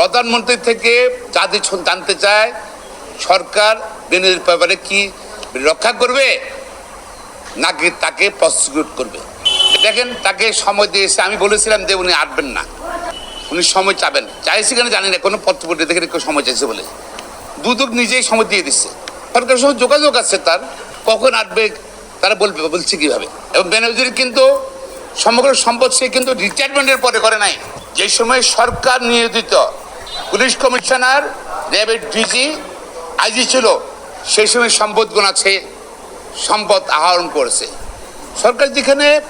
প্রধানমন্ত্রী থেকে ছ- জানতে চায়, সরকার বেনির ব্যাপারে কি রক্ষা করবে নাকি তাকে প্রসিকিউট করবে? দেখেন, তাকে সময় দিয়েছে। আমি বলেছিলাম যে উনি আটবেন না। উনি সময় চাবেন। চাইছে কেন জানি না, কোনো পত্রপত্র দেখে কেউ সময় চাইছে বলে। দুদক নিজেই সময় দিয়ে দিচ্ছে। সরকারের সঙ্গে যোগাযোগ আছে তার। কখন আটবে তারা বলবে, বলছে কীভাবে। এবং বেনজির কিন্তু সমগ্র সম্পদ সে কিন্তু রিটায়ারমেন্টের পরে করে নাই। যে সময় সরকার নিয়োজিত পুলিশ কমিশনার র্যাবের ডিজি আইজি ছিল, সেই সময় সম্পদ আছে, সম্পদ আহরণ করেছে। সরকার যেখানে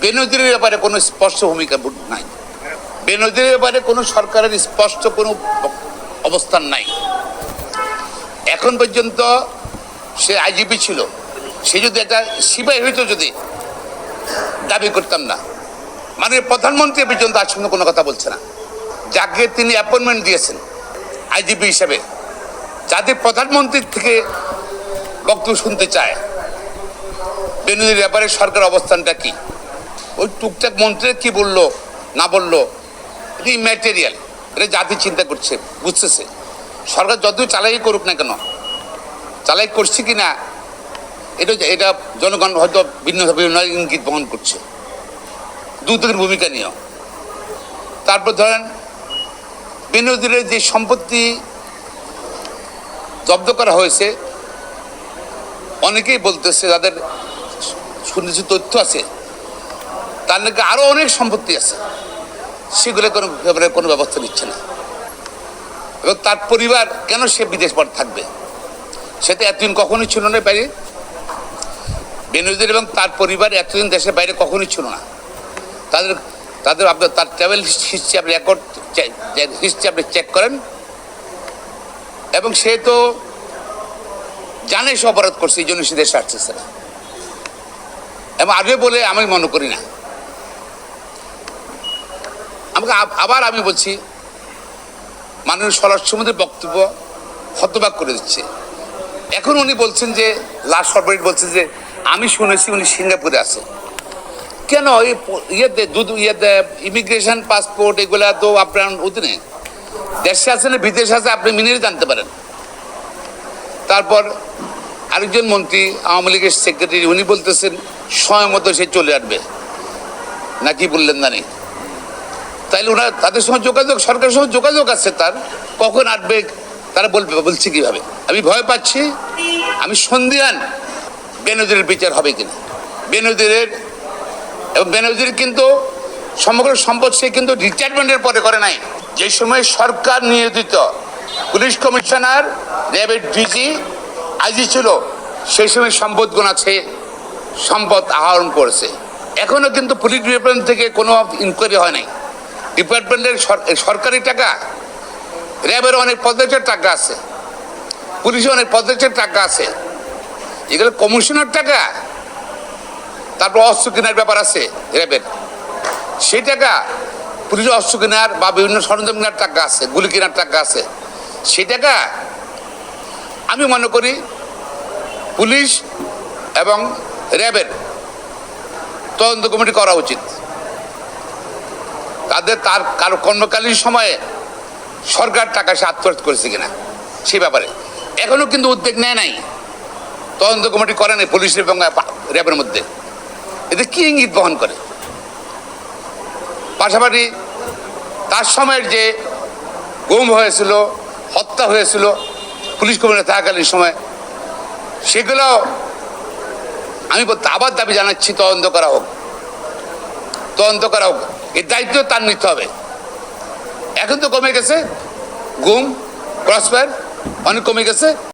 বেনজিরের ব্যাপারে কোনো স্পষ্ট ভূমিকা নাই। বেনজিরের ব্যাপারে কোনো সরকারের স্পষ্ট কোনো অবস্থান নাই। এখন পর্যন্ত সে আইজিপি ছিল। সে যদি একটা সিপাহী হইতো যদি, দাবি করতাম না। মানে প্রধানমন্ত্রী পর্যন্ত আজ কোনো কথা বলছে না। যাকে তিনি অ্যাপয়েন্টমেন্ট দিয়েছেন, আইজিপি হিসাবে যাদের প্রধানমন্ত্রীর থেকে বক্তব্য শুনতে চায়। বেনজির ব্যাপারে সরকার অবস্থানটা কি? ওই টুকটাক মন্ত্রী কি বলল, না বলল এটা ইম্যাটেরিয়াল এটা জাতি চিন্তা করছে, বুঝতেছে। সরকার যতই চালাই করুক না কেন চালাই করছে কি না এটা এটা জনগণ হয়তো ভিন্নভাবে ইঙ্গিত বহন করছে। দুদকের ভূমিকা নিয়েও। তারপর ধরেন বিনোদীদের যে সম্পত্তি জব্দ করা হয়েছে, অনেকেই বলতেছে যাদের শুনেছি তথ্য আছে, তার নাকি আরও অনেক সম্পত্তি আছে, সেগুলো কোনো কোনো ব্যবস্থা নিচ্ছে না। এবং তার পরিবার কেন সে বিদেশ পর থাকবে? সেটা এতদিন কখনোই ছিল না বাইরে। বেনজির এবং তার পরিবার এতদিন দেশের বাইরে কখনোই ছিল না। তাদের তাদের আপনার তার ট্রাভেল হিস্ট্রি আপনি রেকর্ড হিস্ট্রি আপনি চেক করেন। এবং সে তো জানে সে অপরাধ করছে, এই জন্য সে দেশে আসতেছে না এবং আগে বলে আমি মনে করি না। আমাকে আবার আমি বলছি, মাননীয় স্বরাষ্ট্রমন্ত্রীর বক্তব্য হতবাক করে দিচ্ছে। এখন উনি বলছেন যে লাস্ট সরবরাহ বলছেন যে, আমি শুনেছি উনি সিঙ্গাপুরে আছে। কেন? ইয়েতে ইয়েতে ইমিগ্রেশন পাসপোর্ট এগুলা তো আপনার অধীনে দেশে আছে না বিদেশে আছে, আপনি মিনিয়ে জানতে পারেন। তারপর আরেকজন মন্ত্রী, আওয়ামী লীগের সেক্রেটারি উনি বলতেছেন সময় মতো সে চলে আসবে। নাকি বললেন জানি? তাইলে ওনার, তাদের সঙ্গে যোগাযোগ, সরকারের সঙ্গে যোগাযোগ আছে তার। কখন আসবে, তারা বলবে, বলছে কীভাবে? আমি ভয় পাচ্ছি, আমি সন্ধিয়ান বেনজিরের বিচার হবে কিনা? বেনজিরের বেনজির কিন্তু সমগ্র সম্পদ সে কিন্তু রিটায়ারমেন্টের পরে করে নাই। যে সময় সরকার নিয়োজিত, পুলিশ কমিশনার, র্যাবের ডিজি আইজি ছিল, সেই সময় সম্পদ আছে, সম্পদ আহরণ করেছে। এখনও কিন্তু পুলিশ ডিপার্টমেন্ট থেকে কোনো ইনকোয়ারি হয় নাই। ডিপার্টমেন্টের সরকারি টাকা র্যাবের অনেক পদক্ষেপের টাকা আছে, পুলিশের অনেক পদক্ষেপের টাকা আছে। এগুলো কমিশনের টাকা তারপর অস্ত্র কেনার ব্যাপার আছে র্যাবের সেই টাকা পুলিশ অস্ত্র কেনার বা বিভিন্ন সরঞ্জাম কেনার টাকা আছে, গুলি কেনার টাকা আছে। সেই টাকা আমি মনে করি পুলিশ এবং র্যাবের তদন্ত কমিটি করা উচিত। তাদের তার কারও কর্মকালীন সময়ে সরকার টাকা সে আত্মসাৎ করেছে কিনা, সে ব্যাপারে। এখনও কিন্তু উদ্যোগ নেয় নাই। তদন্ত কমিটি করে নাই পুলিশ এবং র্যাবের মধ্যে। এতে কি ইঙ্গিত বহন করে? পাশাপাশি তার সময়ের যে গুম হয়েছিল, হত্যা হয়েছিল, পুলিশ কমিটি থাকাকালীন সময়, সেগুলো আমি আবার দাবি জানাচ্ছি, তদন্ত করা হোক। তদন্ত করা হোক। এর দায়িত্ব তার নিতে হবে। এখন তো কমে গেছে, গুম, ক্রসফায়ার, অনেক কমে গেছে।